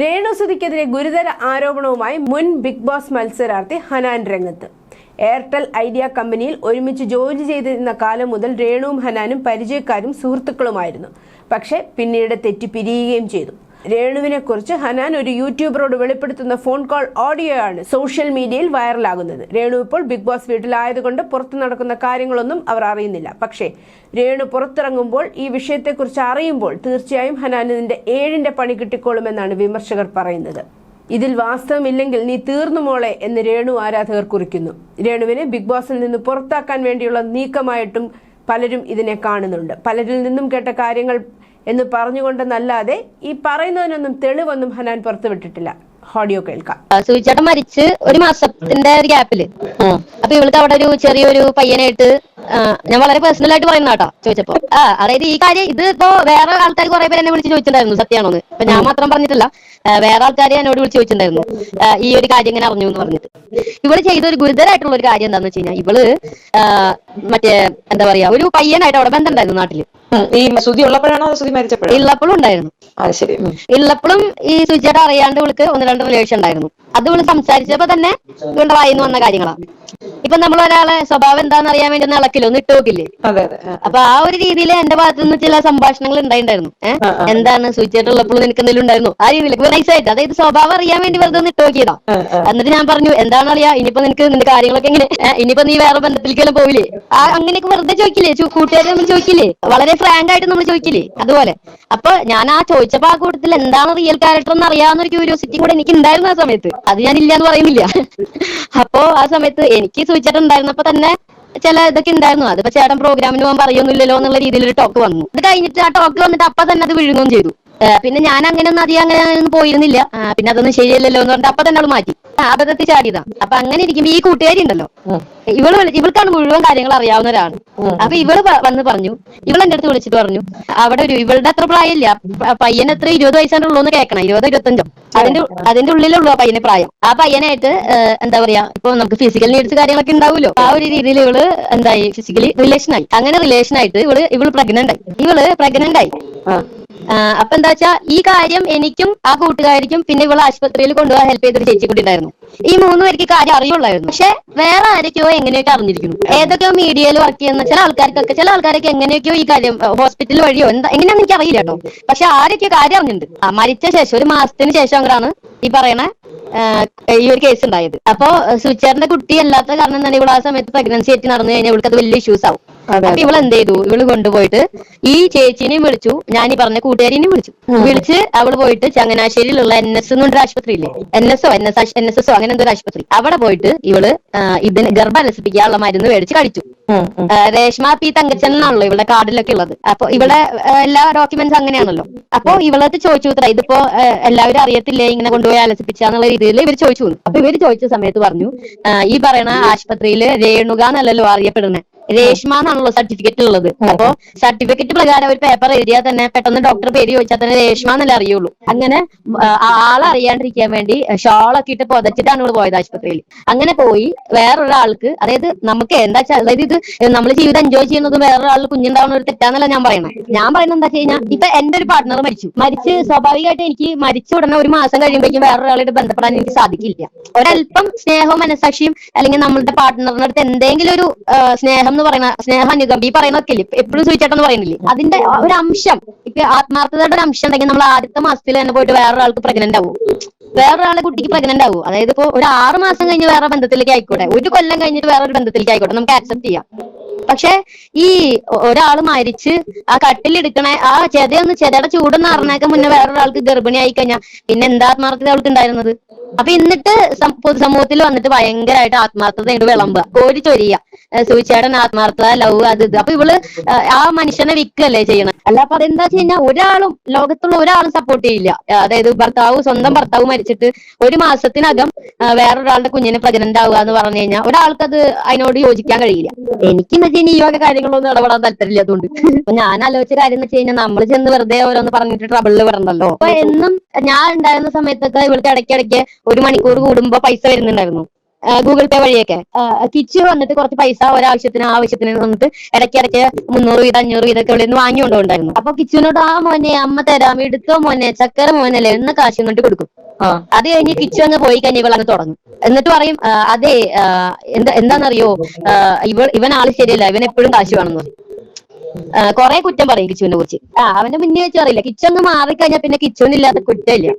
രേണുസുതിക്കെതിരെ ഗുരുതര ആരോപണവുമായി മുൻ ബിഗ് ബോസ് മത്സരാർത്ഥി ഹനാൻ രംഗത്ത്. എയർടെൽ ഐഡിയ കമ്പനിയിൽ ഒരുമിച്ച് ജോലി ചെയ്തിരുന്ന കാലം മുതൽ രേണുവും ഹനാനും പരിചയക്കാരും സുഹൃത്തുക്കളുമായിരുന്നു. പക്ഷേ പിന്നീട് തെറ്റി പിരിയുകയും ചെയ്തു. രേണുവിനെ കുറിച്ച് ഹനാൻ ഒരു യൂട്യൂബറോട് വെളിപ്പെടുത്തുന്ന ഫോൺ കോൾ ഓഡിയോ ആണ് സോഷ്യൽ മീഡിയയിൽ വൈറലാകുന്നത്. രേണു ഇപ്പോൾ ബിഗ് ബോസ് വീട്ടിലായതുകൊണ്ട് പുറത്തു നടക്കുന്ന കാര്യങ്ങളൊന്നും അവർ അറിയുന്നില്ല. പക്ഷേ രേണു പുറത്തിറങ്ങുമ്പോൾ ഈ വിഷയത്തെക്കുറിച്ച് അറിയുമ്പോൾ തീർച്ചയായും ഹനാനിന്റെ ഏഴിന്റെ പണി കിട്ടിക്കോളുമെന്നാണ് വിമർശകർ പറയുന്നത്. ഇതിൽ വാസ്തവമില്ലെങ്കിൽ നീ തീർന്നു മോളെ എന്ന് രേണു ആരാധകർ കുറിക്കുന്നു. രേണുവിനെ ബിഗ് ബോസിൽ നിന്ന് പുറത്താക്കാൻ വേണ്ടിയുള്ള നീക്കമായിട്ടും പലരും ഇതിനെ കാണുന്നുണ്ട്. പലരിൽ നിന്നും കേട്ട കാര്യങ്ങൾ എന്ന് പറഞ്ഞുകൊണ്ടെന്നല്ലാതെ ഈ പറയുന്നതിനൊന്നും തെളിവൊന്നും ഹനാൻ പുറത്തുവിട്ടിട്ടില്ല. ഓഡിയോ കേൾക്കാം. സൂചിച്ചേട്ടൻ മരിച്ച് ഒരു മാസത്തിന്റെ ഒരു ഗ്യാപ്പിൽ. അപ്പൊ ഇവൾക്ക് അവിടെ ഒരു ചെറിയൊരു പയ്യനായിട്ട് ഞാൻ വളരെ പേഴ്സണൽ ആയിട്ട് പറയുന്ന കേട്ടോ ചോദിച്ചപ്പോ. ആ അതായത് ഈ കാര്യം ഇത് ഇപ്പോ വേറെ ആൾക്കാർ കുറെ പേര് എന്നെ വിളിച്ച് ചോദിച്ചിട്ടുണ്ടായിരുന്നു സത്യമാണോന്ന്. ഇപ്പൊ ഞാൻ മാത്രം പറഞ്ഞിട്ടില്ല വേറെ ആൾക്കാർ എന്നോട് വിളിച്ച് ചോദിച്ചിട്ടുണ്ടായിരുന്നു ഈ ഒരു കാര്യം ഇങ്ങനെ അറിഞ്ഞു എന്ന് പറഞ്ഞിട്ട്. ഇവൾ ചെയ്ത ഒരു ഗുരുതരമായിട്ടുള്ള ഒരു കാര്യം എന്താന്ന് വെച്ച് കഴിഞ്ഞാൽ ഇവൾ മറ്റേ എന്താ പറയാ ഒരു പയ്യനായിട്ട് അവിടെ ബന്ധമുണ്ടായിരുന്നു നാട്ടിൽ. ഈ സുതി ഉള്ളപ്പോഴാണോ അതോ മരിച്ചപ്പോഴും? ഉള്ളപ്പോഴും ഉണ്ടായിരുന്നു. അത് ശരി. ഉം. ഉള്ളപ്പോഴും ഈ സുജിയുടെ അറിയാണ്ട് വിളിക്ക് ഒന്ന് രണ്ട് റിലേഷൻ ഉണ്ടായിരുന്നു. അത് വിളിച്ച് സംസാരിച്ചപ്പോ തന്നെ ഇവളുടെ വായിന്ന് വന്ന കാര്യങ്ങളാ. ഇപ്പൊ നമ്മൾ ഒരാളെ സ്വഭാവം എന്താണെന്ന് അറിയാൻ വേണ്ടി ഒന്ന് ഇളക്കില്ല? ഒന്ന് ഇട്ട് നോക്കില്ലേ. അപ്പൊ ആ ഒരു രീതിയിൽ എന്റെ ഭാഗത്തു നിന്ന് ചില സംഭാഷണങ്ങൾ ഉണ്ടായിട്ടുണ്ടായിരുന്നു ഏഹ്. എന്താണ്? സൂചിച്ചിട്ടുള്ളപ്പോൾ നിനക്ക് എന്തെങ്കിലും ഉണ്ടായിരുന്നു? ആ രീതിയിൽ. നൈസായിട്ട് അതായത് സ്വഭാവം അറിയാൻ വേണ്ടി വെറുതെ ഒന്ന് ഇട്ട് നോക്കിയതാ. എന്നിട്ട് ഞാൻ പറഞ്ഞു എന്താണ് അറിയാ ഇനിയിപ്പോ നിനക്ക് നിന്റെ കാര്യങ്ങളൊക്കെ എങ്ങനെ ഇനിയിപ്പോ നീ വേറെ ബന്ധത്തിലേക്കെല്ലാം പോവില്ലേ? ആ അങ്ങനെയൊക്കെ വെറുതെ ചോദിക്കില്ലേ? കൂട്ടുകാരെ നമ്മൾ ചോദിക്കില്ലേ? വളരെ ഫ്രാങ്ക് ആയിട്ട് നമ്മൾ ചോദിക്കില്ലേ? അതുപോലെ. അപ്പൊ ഞാൻ ആ ചോദിച്ചപ്പോ ആ കൂട്ടത്തിൽ എന്താണ് റിയൽ ക്യാരക്ടർ എന്ന് അറിയാവുന്ന ഒരു ക്യൂരിയോസിറ്റി കൂടെ എനിക്ക് ഉണ്ടായിരുന്നു ആ സമയത്ത്. അത് ഞാൻ ഇല്ല എന്ന് പറയുന്നില്ല. അപ്പോ ആ സമയത്ത് എനിക്ക് സൂചിച്ചിട്ടുണ്ടായിരുന്നപ്പോ തന്നെ ചില ഇതൊക്കെ ഉണ്ടായിരുന്നു. അതിപ്പോ ചേട്ടൻ പ്രോഗ്രാമിന് പോകാൻ പറയുന്നില്ലല്ലോ എന്നുള്ള രീതിയിൽ ഒരു ടോക്ക് വന്നു. അത് കഴിഞ്ഞിട്ട് ആ ടോക്ക് വന്നിട്ട് അപ്പൊ തന്നെ അത് വിഴുങ്ങുകയും ചെയ്തു. പിന്നെ ഞാൻ അങ്ങനെ ഒന്നും അധികം അങ്ങനെ പോയിരുന്നില്ല. പിന്നെ അതൊന്നും ശരിയല്ലല്ലോ എന്ന് പറഞ്ഞിട്ട് അപ്പൊ തന്നെ അവൾ മാറ്റി. അബദ്ധത്തിൽ ചാടിയതാ. അപ്പൊ അങ്ങനെ ഇരിക്കുമ്പോ ഈ കൂട്ടുകാരി ഉണ്ടല്ലോ. ഇവൾ ഇവൾക്കാണ് മുഴുവൻ കാര്യങ്ങൾ അറിയാവുന്നവരാണ് അപ്പൊ ഇവൾ വന്ന് പറഞ്ഞു ഇവൾ എന്റെ അടുത്ത് വിളിച്ചിട്ട് പറഞ്ഞു അവിടെ ഒരു ഇവളുടെ അത്ര പ്രായമില്ല. പയ്യൻ എത്ര ഇരുപത് വയസ്സാണ് ഉള്ളൂ എന്ന് കേൾക്കണം. ഇരുപതോ ഇരുപത്തഞ്ചോ. അതിന്റെ അതിന്റെ ഉള്ളിലുള്ളൂ ആ പയ്യന് പ്രായം. ആ പയ്യനായിട്ട് എന്താ പറയാ ഇപ്പൊ നമുക്ക് ഫിസിക്കൽ നീഡ്സ് കാര്യങ്ങളൊക്കെ ഉണ്ടാവുമല്ലോ. ആ ഒരു രീതിയിൽ ഇവൾ എന്തായി ഫിസിക്കലി റിലേഷൻ ആയി. അങ്ങനെ റിലേഷൻ ആയിട്ട് ഇവൾ ഇവൾ പ്രഗ്നന്റ് ആയി. ഇവൾ പ്രഗ്നന്റ് ആയി. അപ്പൊ എന്താ വെച്ചാ ഈ കാര്യം എനിക്കും ആ കൂട്ടുകാരിക്കും പിന്നെ ഇവളെ ആശുപത്രിയിൽ കൊണ്ടുപോകാൻ ഹെൽപ്പ് ചെയ്തൊരു ചേച്ചി കൂടി ഉണ്ടായിരുന്നു. ഈ മൂന്ന് പേർക്ക് കാര്യം അറിയുള്ളായിരുന്നു. പക്ഷെ വേറെ ആരൊക്കെയോ എങ്ങനെയൊക്കെ അറിഞ്ഞിരിക്കുന്നു. ഏതൊക്കെയോ മീഡിയയിൽ വർക്ക് ചെയ്യുന്ന ചില ആൾക്കാർക്കൊക്കെ ചില ആൾക്കാരൊക്കെ എങ്ങനെയൊക്കെയോ ഈ കാര്യം ഹോസ്പിറ്റൽ വഴിയോ എന്താ എങ്ങനെയാണെന്ന് എനിക്ക് അറിയില്ല കേട്ടോ. പക്ഷെ ആരൊക്കെയോ കാര്യം അറിഞ്ഞിട്ടുണ്ട്. മരിച്ച ശേഷം ഒരു മാസത്തിന് ശേഷം അങ്ങനെയാണ് ഈ പറയണ ഈ ഒരു കേസ് ഉണ്ടായത്. അപ്പോ സ്വിച്ചറിന്റെ കുട്ടി അല്ലാത്ത കാരണം തന്നെ ഇവിടെ ആ സമയത്ത് പ്രഗ്നൻസി ആയിട്ട് നടന്നു കഴിഞ്ഞാൽ ഇവൾക്ക് അത് വലിയ ഇഷ്യൂസ് ആവും. അപ്പൊ ഇവൾ എന്ത് ചെയ്തു? ഇവൾ കൊണ്ടുപോയിട്ട് ഈ ചേച്ചിനെയും വിളിച്ചു. ഞാൻ ഈ പറഞ്ഞ കൂട്ടുകാരിനെയും വിളിച്ചു. വിളിച്ച് അവൾ പോയിട്ട് ചങ്ങനാശ്ശേരിയിലുള്ള എൻ എസ് എന്നൊരു ആശുപത്രിയില്ലേ N S O N S N S S O അങ്ങനെ എന്തൊരു ഒരു ആശുപത്രി. അവിടെ പോയിട്ട് ഇവൾ ഇതിന് ഗർഭം അലസിപ്പിക്കാനുള്ള മരുന്ന് മേടിച്ച് കഴിച്ചു. രേഷ്മ പി തങ്കച്ചൻ എന്നാണല്ലോ ഇവിടെ കാർഡിലൊക്കെ ഉള്ളത്. അപ്പൊ ഇവിടെ എല്ലാ ഡോക്യുമെന്റ്സ് അങ്ങനെയാണല്ലോ. അപ്പൊ ഇവളത് ചോദിച്ചു ഉത്തര ഇതിപ്പോ എല്ലാവരും അറിയത്തില്ലേ ഇങ്ങനെ കൊണ്ടുപോയി അലസിപ്പിച്ചാന്നുള്ള രീതിയിൽ ഇവർ ചോദിച്ചു അപ്പൊ ഇവർ ചോദിച്ച സമയത്ത് പറഞ്ഞു ഈ പറയണ ആശുപത്രിയിൽ രേണുക എന്നല്ലല്ലോ അറിയപ്പെടുന്നത് രേഷ്മ എന്നാണല്ലോ സർട്ടിഫിക്കറ്റ് ഉള്ളത്. അപ്പൊ സർട്ടിഫിക്കറ്റ് പ്രകാരം ഒരു പേപ്പർ എഴുതിയാൽ തന്നെ പെട്ടെന്ന് ഡോക്ടർ പേര് ചോദിച്ചാൽ തന്നെ രേഷ്മ എന്നല്ലേ അറിയുള്ളൂ. അങ്ങനെ ആളറിയാണ്ടിരിക്കാൻ വേണ്ടി ഷോളൊക്കെ ഇട്ട് പുതച്ചിട്ടാണ് ഇവിടെ പോയത് ആശുപത്രിയിൽ. അങ്ങനെ പോയി വേറൊരാൾക്ക് അതായത് നമുക്ക് എന്താ വെച്ചാൽ അതായത് ഇത് നമ്മൾ ജീവിതം എൻജോയ് ചെയ്യുന്നതും വേറൊരാൾ കുഞ്ഞുണ്ടാവുന്ന ഒരു തെറ്റാന്നല്ല ഞാൻ പറയുന്നത് ഞാൻ പറയുന്നത് എന്താ വെച്ച് കഴിഞ്ഞാൽ ഇപ്പൊ എന്റെ ഒരു പാർട്ട്ണർ മരിച്ചു. മരിച്ച് സ്വാഭാവികമായിട്ട് എനിക്ക് മരിച്ച ഉടനെ ഒരു മാസം കഴിയുമ്പോഴേക്കും വേറൊരാളായിട്ട് ബന്ധപ്പെടാൻ എനിക്ക് സാധിക്കില്ല. ഒരല്പം സ്നേഹവും മനസാക്ഷിയും അല്ലെങ്കിൽ നമ്മളുടെ പാർട്ട്ണറിനടുത്ത് എന്തെങ്കിലും ഒരു സ്നേഹം എന്ന് പറയുന്ന സ്നേഹാനുഗം ഈ പറയുന്നതൊക്കെ ഇല്ലേ എപ്പോഴും സൂചിച്ചേട്ടെന്ന് പറയുന്നില്ലേ? അതിന്റെ ഒരു അംശം ഇപ്പൊ ആത്മാർത്ഥതയുടെ ഒരു അംശം ഉണ്ടെങ്കിൽ നമ്മൾ ആദ്യത്തെ മാസത്തിൽ തന്നെ പോയിട്ട് വേറൊരാൾക്ക് പ്രഗ്നന്റ് ആവും. വേറൊരാളെ കുട്ടിക്ക് പ്രഗ്നന്റ് ആവും. അതായത് ഇപ്പൊ ഒരു ആറ് മാസം കഴിഞ്ഞ് വേറെ ബന്ധത്തിലേക്ക് ആയിക്കോട്ടെ. ഒരു കൊല്ലം കഴിഞ്ഞിട്ട് വേറെ വേറൊരു ബന്ധത്തിലേക്ക് ആയിക്കോട്ടെ. നമുക്ക് ആക്സെപ്റ്റ് ചെയ്യാം. പക്ഷെ ഈ ഒരാൾ മരിച്ച് ആ കട്ടിലെടുക്കണ ആ ചെതയൊന്ന് ചെതയുടെ ചൂടെന്ന് അറിഞ്ഞേക്കാൻ മുന്നേ വേറൊരാൾക്ക് ഗർഭിണി ആയി കഴിഞ്ഞാൽ പിന്നെ എന്താ ആത്മാർത്ഥത അവൾക്ക് ഉണ്ടായിരുന്നത്? അപ്പൊ എന്നിട്ട് പൊതുസമൂഹത്തിൽ വന്നിട്ട് ഭയങ്കരമായിട്ട് ആത്മാർത്ഥത ഉണ്ട് വിളമ്പുക. കോരി ചൊരിയ. സൂചിച്ചേടൻ ആത്മാർത്ഥത ലവ് അത് ഇത്. അപ്പൊ ഇവൾ ആ, മനുഷ്യനെ വിൽക്കല്ലേ ചെയ്യണം. അല്ല അപ്പൊ അതെന്താ വെച്ച് കഴിഞ്ഞാൽ ഒരാളും ലോകത്തുള്ള ഒരാളും സപ്പോർട്ട് ചെയ്യില്ല. അതായത് ഭർത്താവ് സ്വന്തം ഭർത്താവ് മരിച്ചിട്ട് ഒരു മാസത്തിനകം വേറൊരാളുടെ കുഞ്ഞിനെ പ്രഗ്നന്റ് ആവുക എന്ന് പറഞ്ഞു കഴിഞ്ഞാൽ ഒരാൾക്ക് അത് അതിനോട് യോജിക്കാൻ കഴിയില്ല. എനിക്ക് എന്ന് വെച്ചാൽ ഈ വക കാര്യങ്ങളൊന്നും ഇടപെടാൻ താല്പര്യമില്ലാത്തതുകൊണ്ട് അപ്പൊ ഞാൻ ആലോചിച്ച കാര്യം എന്ന് വെച്ച് കഴിഞ്ഞാൽ നമ്മൾ ചെന്ന് വെറുതെ ഓരോന്ന് പറഞ്ഞിട്ട് ട്രബിളിൽ വരണ്ടല്ലോ അപ്പൊ എന്നും ഞാൻ ഉണ്ടായിരുന്ന സമയത്തൊക്കെ ഇവിടുത്തെ ഇടയ്ക്കിടയ്ക്ക് ഒരു മണിക്കൂർ കൂടുമ്പോ പൈസ വരുന്നുണ്ടായിരുന്നു. ഗൂഗിൾ പേ വഴിയൊക്കെ. കിച്ച് വന്നിട്ട് കുറച്ച് പൈസ ഒരാവശ്യത്തിന് ആവശ്യത്തിന് വന്നിട്ട് ഇടയ്ക്ക് ഇടയ്ക്ക് മുന്നൂറ് വീതം അഞ്ഞൂറ് വീതമൊക്കെ ഇവിടെ നിന്ന് വാങ്ങിക്കൊണ്ടുണ്ടായിരുന്നു അപ്പൊ കിച്ചുവിനോട് ആ മോനെ അമ്മ തരാം എടുത്തോ മോനെ ചക്കര മോനല്ലേ എന്ന കാശ് എന്നിട്ട് കൊടുക്കും. അത് കഴിഞ്ഞ് കിച്ചു അങ്ങ് പോയി കഴിഞ്ഞ് ഇവളങ്ങ് തുടങ്ങും. എന്നിട്ട് പറയും അതെ എന്താ എന്താണെന്നറിയോ? ഇവൾ ഇവൻ ആൾ ശരിയല്ല ഇവൻ എപ്പോഴും കാശ് വേണമെന്ന് പറയും കൊറേ കുറ്റം പറയും കിച്ചുവിനെ കുറിച്ച്. ആ അവന്റെ മുന്നേ വെച്ച് അറിയില്ല കിച്ചു അങ്ങ് മാറിക്കഴിഞ്ഞാൽ പിന്നെ കിച്ചുവിനില്ലാത്ത കുറ്റമില്ല.